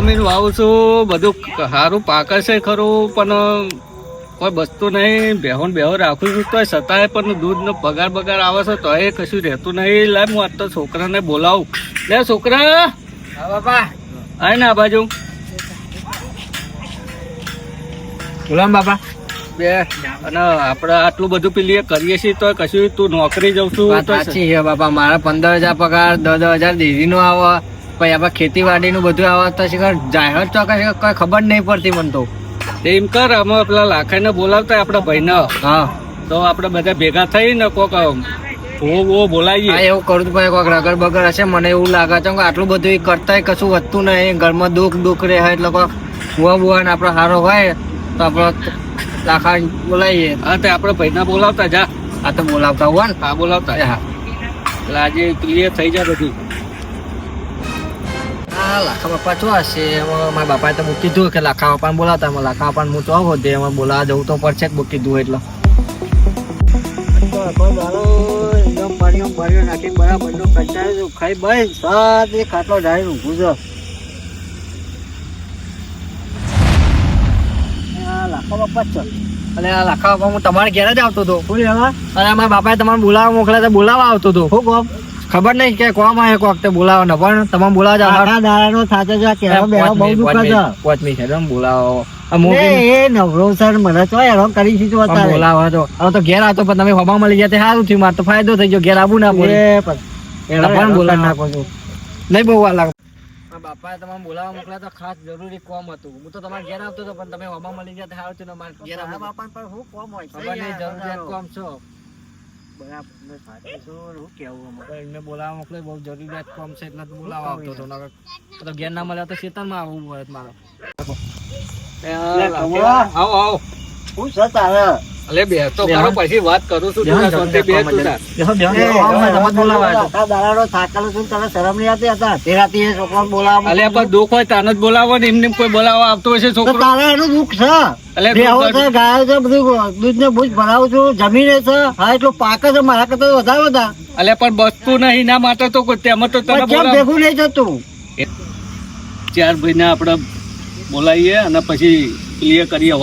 જમીન વાવું છું બધું સારું પાકે છે ખરું પણ કોઈ બસતું નહીં બેહોન બેહો રાખું છું તોય છતાંય પણ દૂધનો પગાર બગાર આવે છે તોય કશું રહેતું નહીં. લે હું આજ તો છોકરાને બોલાવું. લે છોકરા! બાપા. આય ને આ બાજુ. ગુલામ બાપા. બે અને આપણે આટલું બધું પેલી કરીએ છીએ તો કશું તું નોકરી જઉં છું તો સાચી છે બાપા. મારા પંદર હજાર પગાર દસ દસ હજાર નો આવે. પછી આપણે ખેતીવાડીનું બધું આવતા છે જાહેર જાહેર છે કોઈ ખબર નહીં પડતી મને તો. એમ કર અમે પેલા લાખાઈને બોલાવતા આપણા ભાઈને. હા. તો આપણે બધા ભેગા થઈને કોક ઓ બોલાવીએ. એવું કરું તો કોઈક રગડ બગડ હશે મને એવું લાગે છે કે આટલું બધું કરતાંય કશું વધતું નહીં. ઘરમાં દુઃખ દુઃખ રહે એટલે કોઈ બુવા ને આપણો સારો હોય તો આપણે લાખા બોલાવીએ. હા તો આપણે ભાઈને બોલાવતા જા. આ તો બોલાવતા હોય ને. હા બોલાવતા. હા. એટલે આજે ક્લિયર થઈ જાય બધું. હા લાખા બાપા ચો હશે એમાં મારા બાપાએ તો મૂકી દીધું કે લાખા બાપાને બોલાવતા એમાં લાખા બાપાને હું ચો હોતે એમાં બોલાવા જવું તો પડશે જ મૂકી દીધું એટલે છે છે અને આ લાખા બાપા હું તમારે ઘેર જ આવતો હતો અને મારા બાપાએ તમારે બોલાવવા મોકલ્યા તો બોલાવવા આવતો હતો હું કોમ ખબર નહીં કે કોમ આવે કોક તે બોલાવો ને પણ તમે બોલાવા જાવ આખા દાડાનો થાચે છે કેળો બેળો બહુ દુખે છે. પાંચ મિનિટ તમે બોલાવો. એ નવરો સર મને તો હેરાન કરી છે તું અત્યારે બોલાવો તો. હવે તો ઘેર આવતો પણ તમે હવા મળી ગયા તે સારું થયું મારે તો ફાયદો થઈ ગયો ઘેર આવું ના પડે એ પણ બોલાવી. નાખો છો. નહીં બહુ વાર લાગે. બાપાએ તમારે બોલાવવા મોકલ્યા તો ખાસ જરૂરી કોમ હતું. હું તો તમારે ઘેર આવતો હતો પણ તમે હવા મળી ગયા તે સારું થયું મારે ઘેર આવવું પણ હું કોમ હોય ખબર નહીં જરૂરિયાત કોમ છો? બરાબર બોલાવવા મોકલે બહુ જરૂરિયાત કોમ છે એટલે બોલાવવા આવતો હતો. તો ઘેર ના મળ્યા તો ખેતરમાં આવવું પડે મારો. આવો આવો. શું છે તારે? અલે બે તો કરો પછી વાત કરું છું તું શાંતિ બે બોલાવા દાડાનો થાકેલો છું, તને શરમ નહીં આવતી? હતા? તે રાતે એ છોકરાને બોલાવવા અલે પણ દુઃખ હોય તાને જ બોલાવો ને એમને કોઈ બોલાવવા આવતો હશે તો છોકરો. તારે એનું દુઃખ છે. દુઃખ છે ગાયો છે બધું દૂધ ને ભૂજ ભરાવું છું જમીને છે. હા એટલું પાકે છે મારા કરતા વધારે વધારે પણ બસતું નહીં ના માટે તો તેમાં તો તને ભેગું નહીં થતું? ચાર ભાઈને આપણે બોલાવીએ અને પછી ક્લિયર કરીએ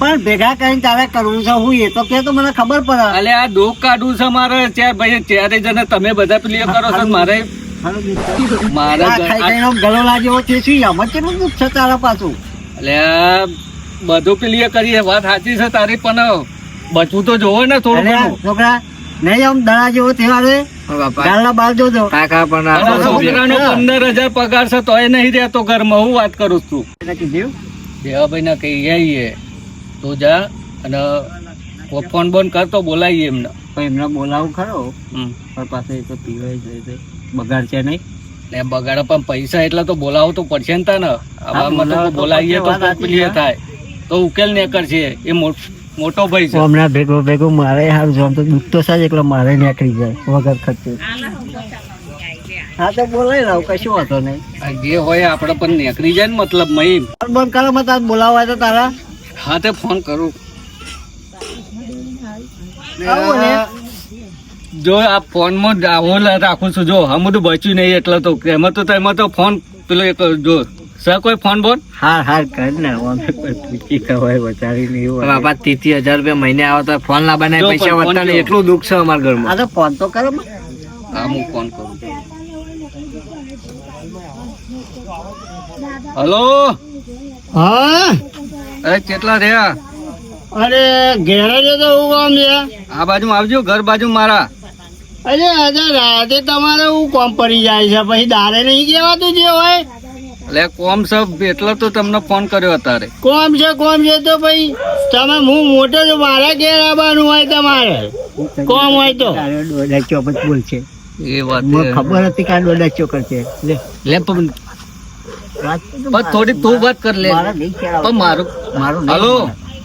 પણ ભેગા કરીને તારે કરવું છે હું એ તો કે તો મને ખબર પડે. અલે આ દુઃખ કાઢવું છે મારે. ચાર ભાઈ ચારે જણે તમે બધા ક્લિયર કરો છો મારે મારા ગળો લાગ્યો છે શું આમાં કેટલું છે તારા પાછું? એટલે બધું ક્લિયર કરીએ વાત સાચી છે તારી પણ બચવું તો જોવો ને થોડું ઘણું. છોકરા નહીં આમ દડા જેવો તહેવાર બાપા. બાર જોજો. કાકા પણ છોકરાનો પંદર હજાર પગાર છે તોય નહીં રહેતો ઘરમાં. હું વાત કરું છું. કીધું? દેવાભાઈ ના કઈ આવીએ તું જા અને ફોન બોન કરતો બોલાવીએ એમને. પણ એમને બોલાવું ખરો. પણ પાસે તો પીવાય છે બગાડ છે નહીં. ને બગાડે પણ પૈસા એટલા તો બોલાવો તો પડશે ને તા ને બોલાવીએ તો. થાય. તો ઉકેલ ને કરશે એ મોટો ભાઈ છે. હમણાં ભેગો ભેગો મારે હારું જોમ તો દુઃખ તો સાજ એકલો મારે નીકળી જાય વગર ખર્ચે. હા તો બોલાવી લાવ કશું વાંધો નહીં. જે હોય આપણે પણ નીકળી જાય ને મતલબ મહી બંધ કરો મત આજ બોલાવવા તો તારા. હા તે ફોન કરું. જો આ ફોનમાં લ- રાખું છું. જો હમ બધું બચ્યું નહીં એટલે તો. એમાં તો એમાં તો ફોન પેલો એક જો. સર કોઈ ફોન બોન? હાર હાર કર ને. અમે કોઈ પૂછી કહેવાય બચારી નહીં હોય. બાપા ત્રીસ હજાર રૂપિયા મહિને આવે તો ફોન ના બનાવે પૈસા વધતા નહીં. એટલું દુઃખ છે અમારા ઘરમાં. આ તો ફોન તો કરો. હા હું ફોન કરું. હલો? હા? અરે કેટલા રહ્યા અરે ઘેરે જ તો હું કામ છે આ બાજુ આવજો ઘર બાજુ મારા. અરે આજે રાતે તમારે હું કોમ પડી જાય છે. પછી દારે નહીં કહેવાતું જે હોય. એટલે કોમ સાહેબ એટલે તો તમને ફોન કર્યો અત્યારે. કોમ છે કોમ છે તો ભાઈ તમે હું મોટો છું મારા ઘેર આવવાનું હોય તમારે. કોમ હોય તો. દોડાચ્યો બોલ છે એ વાત મને ખબર હતી કે આ દોડાચ્યો કરશે લે. લે પણ પણ થોડી તું વાત કર લે. મારા પણ મારું મારું હલો?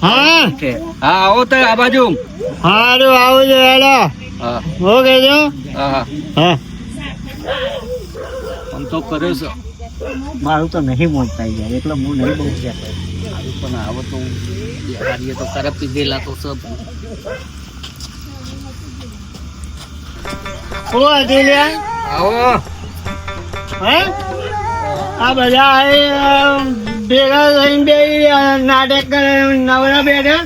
હા. હા આવો તો આ બાજુ. હારું આવો જો હેલો. હા. હો કેજો હા હા. હા. તો કર્યો છે. મારું તો નહીં મોજ થઈ જાય એટલે હું નહીં બહુ છે. પણ આવો તો હારીએ તો કરે પીધેલા તો સબ. લ્યા આવો. હે? આ બધા ભેગા થઈને બે નાટક કરે નવરા બેઠા.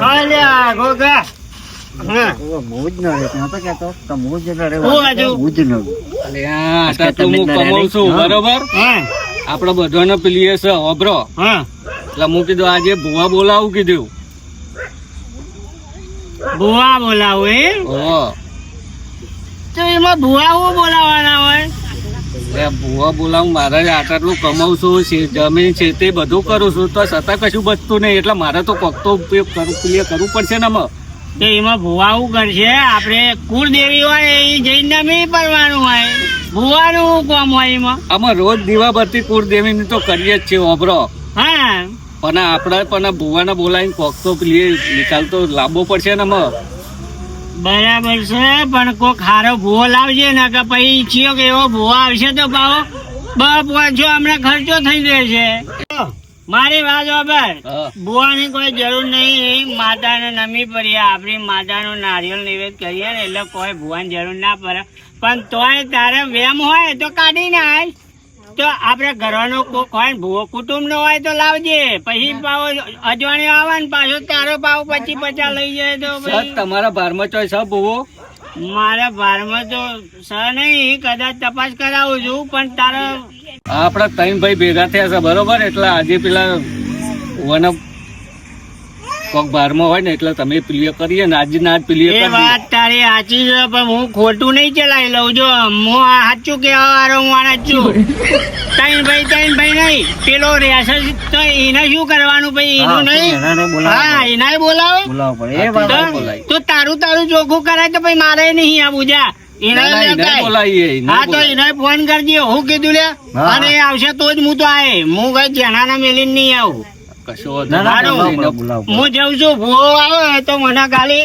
ખાલી આ ગોગા. આપડે બધાને પેલી છે ઓબરો એટલે હું કીધું આજે ભુવા બોલાવું કીધું. ભુવા બોલાવું એ? તો એમાં ભુવા હું બોલાવાના હોય? ભુવા બોલાવું મારે આટલું છે- જમીન છે તે બધું કરું છું તો છતાં કશું બચતું નહીં. એટલે મારે તો કોક તો ઉપયોગ કરવું કરવું પડશે ને આમાં. તો એમાં ભુવા શું કરશે? આપણે કુળદેવી હોય એ જઈને નહીં પડવાનું હોય. ભુવાનું શું કામ હોય એમાં? આમાં રોજ દીવાબત્તી કુળદેવીની તો કરીએ જ છે ઓબરો હા. પણ આપણે પણ ભુવાને બોલાવીને કોક તો નિકાલ તો લાંબો પડશે ને આમાં. બરાબર છે પણ કોક હારો ભૂવો લાવજે ને કે પછી ઈચ્છ્યો કે એવો ભૂવો આવશે તો પાવો બપ વાંચો હમણાં ખર્ચો થઈ જશે મારી વાત ખબર હા. ભૂવાની કોઈ જરૂર નહીં માતાને નમી પડીએ આપણી માતાનું નારિયેળ નિવેદ કરીએ ને એટલે કોઈ ભૂવાની જરૂર ના પડે. પણ તોય તારે વેમ હોય તો કાઢી નાખ. તો આપણે ઘરનો કોક હોય ને ભૂવો કુટુંબ નો હોય તો લાવજે. પછી પાવો અજવાણી આવે ને પાછો તારો પાવ પછી પચાસ લઈ જાય તો તમારા ભારમાં ચોઈસ હા ભુવો? મારા ભારમાં તો સ નહીં કદાચ તપાસ કરાવું છું પણ તારો આપડા ત્રણ ભાઈ ભેગા થયા છે બરોબર? એટલે આજે પેલા વન કોક બારમાં હોય ને એટલે તમે પ્રિય કરીએ ને આજે ના જ એ વાત તારી સાચી છે પણ હું ખોટું નહીં ચલાવી લઉં. જો હું આ સાચું કેવા વાળો આના છું. ત્રણ ભાઈ ત્રણ ભાઈ નહીં. પેલો રેસર તો એને શું કરવાનું ભાઈ? એનું નહીં? હા એનાય બોલાવો. હા, તો તારું તારું ચોખ્ખું કરાય તો ભાઈ મારે નહીં આ બુજા હા તો એને ફોન કરજે હું કીધું લે અને આવશે તો જ હું તો આય. હું કઈ જેનાના મેલીને નહીં આવું. કશો વાંધો ના ના નહીં. હારું. બોલાવો, બોલાવો. હું જઉં છું. ભૂવો આવે તો મને ખાલી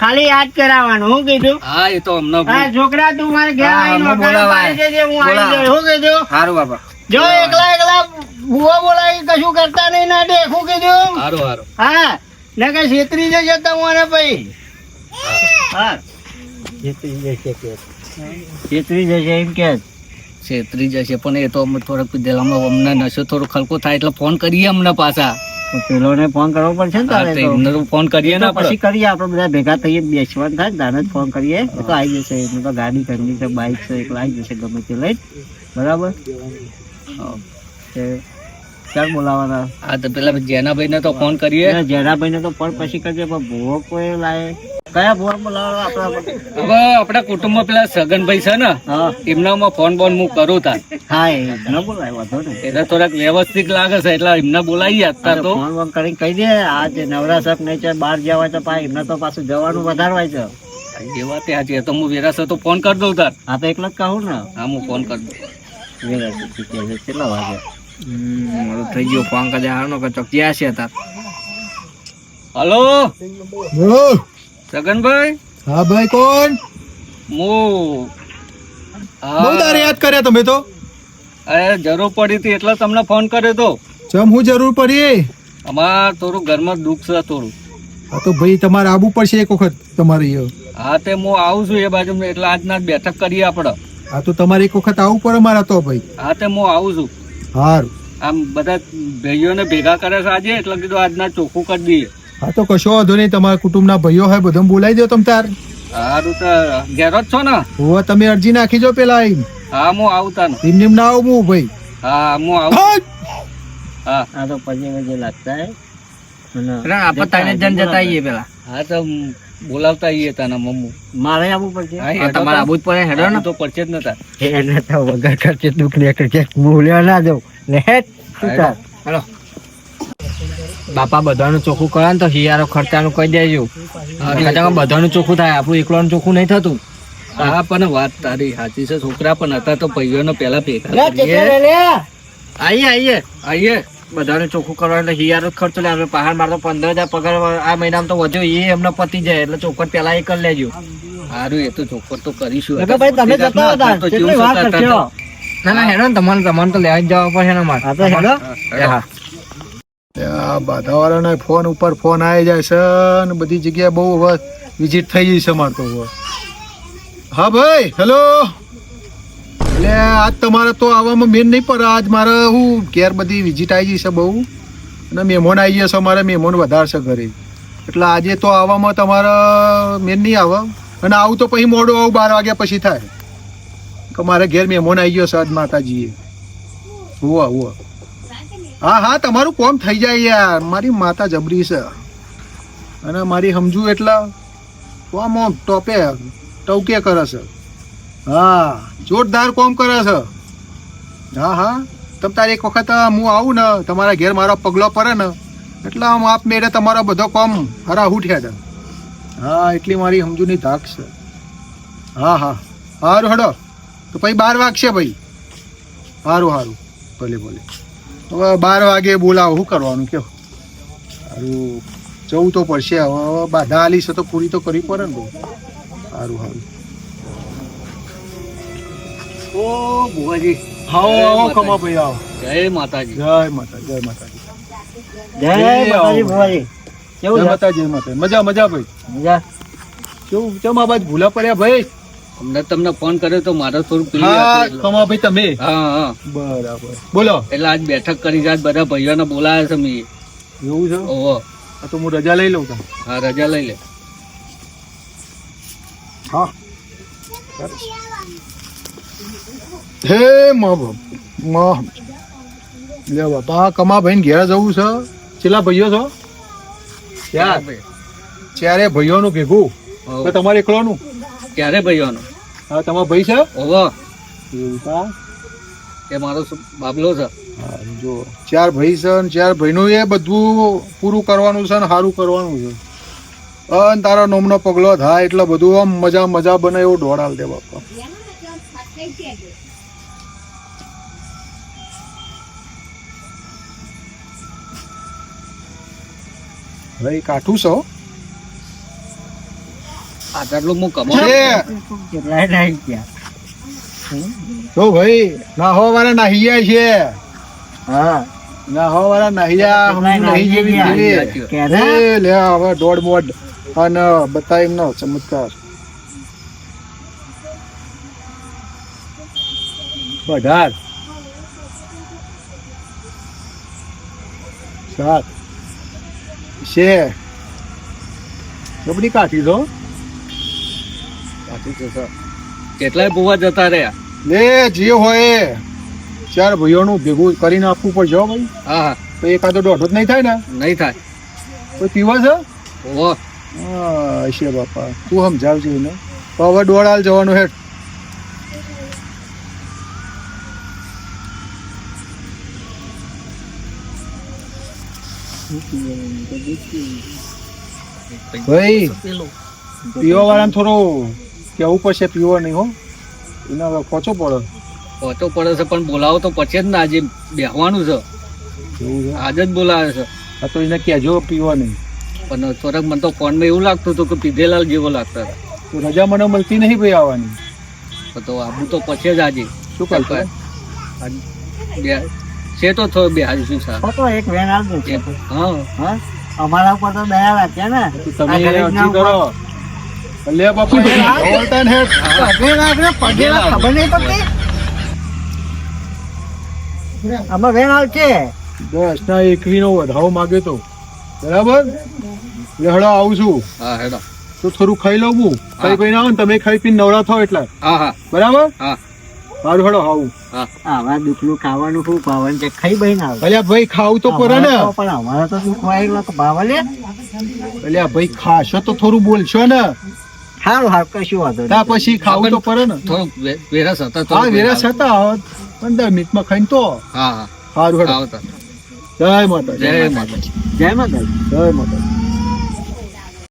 ખાલી યાદ કરાવવાનું. હું કીધું? હા એ તો અમને હા છોકરા તું મારે ઘેર આવીને હું આવી. હું કીધું? સારું જો એકલા એકલા ભૂવો બોલાવી કશું કરતા નહીં ના દે. કીધું? હા ને કે છેતરી જશે તમારે પછી. હા. છેતરી જશે એમ કે? છેતરી જશે પણ એ તો અમે થોડોક પેલામાં અમને નશો થોડો ખલકો થાય એટલે ફોન કરીએ અમને પાછા. પેલોને ફોન કરવો પડશે ને તારે. એમને તો ફોન કરીએ ને પછી કરીએ આપણે બધા ભેગા થઈએ બેસવાનું થાય તારે જ ફોન કરીએ. તો આવી જશે એમને તો ગાડી ઘરની છે બાઇક છે એટલે આવી જશે ગમે તે લઈ બરાબર? હા. તે ક્યારે બોલાવાના. હા તો પેલા જેનાભાઈ ને તો ફોન કરીએ. જેનાભાઈ ને તો ફોન પછી કરજે પણ ભૂવો કોઈ લાય. કયા ભૂવા બોલાવો આપણા હવે આપણા કુટુંબમાં પેલા સગનભાઈ છે ને એમનામાં ફોન બોન હું કરું તાર. હા એ બોલાય વાંધો ને. એટલે થોડાક વ્યવસ્થિત લાગે છે એટલે એમને બોલાવીએ અત્યારે તો ફોન વોન કરીને કહી દે આ નવરાશક નહીં છે બહાર જવાય તો પાછું એમને તો પાછું જવાનું વધારવાય છે. એ વાત આજે તો હું વેરાસર તો ફોન કરી દઉં તાર. હા તો એકલા જ કહું ને. હા હું ફોન કરી દઉં. છે. કેટલા વાગે? થઈ ગયો કરે હારનો કે ચોક ક્યાં છે તાર. હલો? બોલો સગનભાઈ હા ભાઈ કોણ? મો. બહુ તારે યાદ કર્યા તમે તો. અરે જરૂર પડી હતી એટલે તમને ફોન કર્યો તો. ચમ હું જરૂર પડી અમાર થોડું ઘરમાં દુઃખ છે થોડું. હા તો ભાઈ તમારે આવવું પડશે એક વખત તમારે હા તે હું આવું છું એ બાજુ એટલે આજના બેઠક કરીએ આપણે. હા તો તમારે એક વખત આવવું પડે મારા તો ભાઈ. હા તે હું આવું છું. હારું. આમ બધા ભાઈઓને ભેગા કરે છે આજે એટલે કીધું આજના ચોખ્ખું કરી દઈએ. હા તો કશો વાંધો નહીં તમારા કુટુંબના ભાઈઓ હોય બધા બોલાવી દો તમે તાર. સારું તો ઘેર જ છો ને? હું તમે અરજી નાખી જો પેલા આઈને. હા હું આવું ને નિમ ના આવું હું ભાઈ. હા હું આવું. હા! હા. આ તો પછી વજે લાગતા હે. આપણે તાઈને જન જતા આવીએ પેલા. હા તો બોલાવતા આવીએ તને મમ્મુ. મારે આવવું પડશે? હા, તમારે આબુ જ પડે હેડો ને. તો પડશે જ નતા. એને તો વગર ખર્ચે દુઃખ ને ખર્ચે મૂલ્યો ના દઉં ને શું હેલો. બાપા બધાનું ચોખ્ખું કરે ને તો હિયારો ખર્ચાનું કહી દેજો. બધાનું ચોખ્ખું થાય આપણું એકલાનું ચોખ્ખું નહીં થતું. હા પણ વાત તારી સાચી છે છોકરા પણ હતા તો ભાઈઓને પેલા ભેગા આઈએ આઈએ લે, બધાનું ચોખ્ખું કરવા એટલે હિયારો ખર્ચો લે. આપણે પહાડ મારતો પંદર હજાર પગાર આ મહિનામાં તો વધ્યો એ એમને પતી જાય એટલે ચોખ્ખટ પેલા એ કરી લેજો. સારું એ તો ચોખ્ખટ તો કરીશું. તમે જતા હતા તો કેટલી કરશો? ના ના હેડો ને તમારે તમારે તો લેવા જ જવા પડશે એના માટે હા તો હેડો. હા બાધાવાળાના ફોન ઉપર ફોન આવી જાય છે અને બધી જગ્યાએ બહુ વિઝિટ થઈ ગઈ છે મારે તો હા ભાઈ હેલો. એટલે આજ તમારે તો આવવામાં મેન નહીં પડે આજ મારે હું ઘેર બધી વિઝિટ આવી જશે બહુ. અને મહેમાન આવી જશે મારે મહેમાન વધારશે ઘરે. એટલે આજે તો આવવામાં તમારે મેન નહીં આવે. અને આવું તો પછી મોડું આવું બાર વાગ્યા પછી થાય. કે મારે ઘેર મહેમાન આવી ગયો આજ માતાજીએ. હોવા હોવા હા હા, તમારું કોમ થઈ જાય યાર. મારી માતા જબરી છે. અને મારી સમજુ એટલે કોમ ટોપે ટૌકે કરે છે. હા, જોરદાર કોમ કરે છે. હા હા. તમ તારે એક વખત હું આવું ને, તમારા ઘેર મારો પગલો પડે ને, એટલે આમ આપ મેળે તમારો બધો કોમ હરા ઉઠ્યા હતા હા, એટલી મારી સમજૂની ધાક છે. હા હા. સારું હડો. તો પછી બાર વાગશે ભાઈ. સારું સારું ભલે ભલે. હવે બાર વાગે બોલાવો. શું કરવાનું કહો સારું જવું તો પડશે. હવે બાધા આલી છે તો પૂરી તો કરવી પડે ને સારું સારું ઓ બુવાજી હાઓ આવો માતાજી. ભાઈ આવો જય માતાજી. જય માતા જય માતાજી. જય માતાજી બુવાજી કેવું જય માતાજી માતા જય માતા. મજા મજા ભાઈ. મજા. કેવું ચમ આ બાજ ભૂલા પડ્યા ભાઈ? અમને તમને ફોન કર્યો તો મારો થોડું પેલી હા કમા ભાઈ તમે. હા હા. બરાબર. બોલો. એટલે આજ બેઠક કરી આજ બધા ભાઈઓને બોલાયા છે મેં. એવું છે? ઓહો. આ તો હું રજા લઈ લઉં હા રજા લઈ લે. હા. હે મા લે બાપા કમા ભાઈ ઘેર જવું છે? છેલ્લા ભાઈઓ છો? ચાર ચારે ભાઈઓનું ભેગું. તો તમારે એકલોનું? ક્યારે ભાઈઓનું? હા તમારા ભાઈ છે? ઓહો. એવું એ મારો બાબલો છે. હા, જો ચાર ભાઈ છે ને ચાર ભાઈનું એ બધું પૂરું કરવાનું છે ને સારું કરવાનું છે. અને તારા નોમનો પગલો થાય એટલે બધું આમ મજા મજા બને એવું દોડાલ દે બાપા. ભાઈ કાઠું છો? આટલું હું કમાઉં? જો ભાઈ નાહો વાળા નાહિયા છે. હા. નાહો વાળા જેવી નાહી જેવી. કે લે હવે દોઢ મોઢ અને બતા એમનો ચમત્કાર. અઢાર સાત. છે. બધી કાઢી દો સાચું છે સર કેટલાય ભૂવા જતા રહ્યા? લે જે હોય. ચાર ભાઈઓનું ભેગું કરીને આપવું પડશે જો ભાઈ. હા હા. તો એકાદો દોઢો જ નહીં થાય ને? નહીં થાય. કોઈ પીવા છે? ઓહો. હા છે બાપા. તું સમજાવજે એને. તો હવે દોડાલ જવાનું હેઠ. ભાઈ પીઓ વાળાને થોડું કેવું પડશે પીવો નહીં હો. એના ખોચો પડે. પહોંચો પડે છે પણ બોલાવો તો પછી જ ને આજે બેહવાનું છે. આજે જ બોલાવે છે. આ તો એને કહેજો પીવો નહીં. પણ થોડાક મને તો ફોનમાં એવું લાગતું હતું કે પીધેલાલ જેવો લાગતા હતા. તો રજા મને મળતી નહીં ભાઈ આવવાની. તો આવું તો પછી જ આજે. શું કરતો આજ બે છે તો થો બે હાજર સા તો એક વેન આવી છે હા. હા? અમારા ઉપર તો દયા રાખે ને. તમે અરજી કરો. લે બાપુ ને હેઠ પગે લાગે, પગે ખબર નહીં પડતી. આમાં વેન હાલ છે. દસ ના એકવી નો વધાવો માગ્યો તો. બરાબર? લેહડો આવું છું. હા હેડો. તો થોડું ખાઈ લઉં હું. ખાઈ પીને આવો ને તમે ખાઈ પીને નવરા થાવ એટલે. હા હા. બરાબર? હા. સારું હેડો આવું આવા દુઃખનું ખાવાનું શું ભાવન છે? ખાઈ ભાઈ ના આવે. અલ્યા ભાઈ ખાવું તો પડે ને. પણ અમારે તો દુખ એટલે તો ભાવ લે. અલ્યા ભાઈ ખાશો તો થોડું બોલશો ને. સારું હાર કશું વાંધો તા ત્યાં પછી ખાવું તો પડે ને. થોડુંક વે- વેરસ હતા હા વેરસ હતા આવત પંદર મિનિટમાં ખાઈને તો. હા હા. સારું હેડો આવતા. જય માતા જય માતા જય માતા જય માતા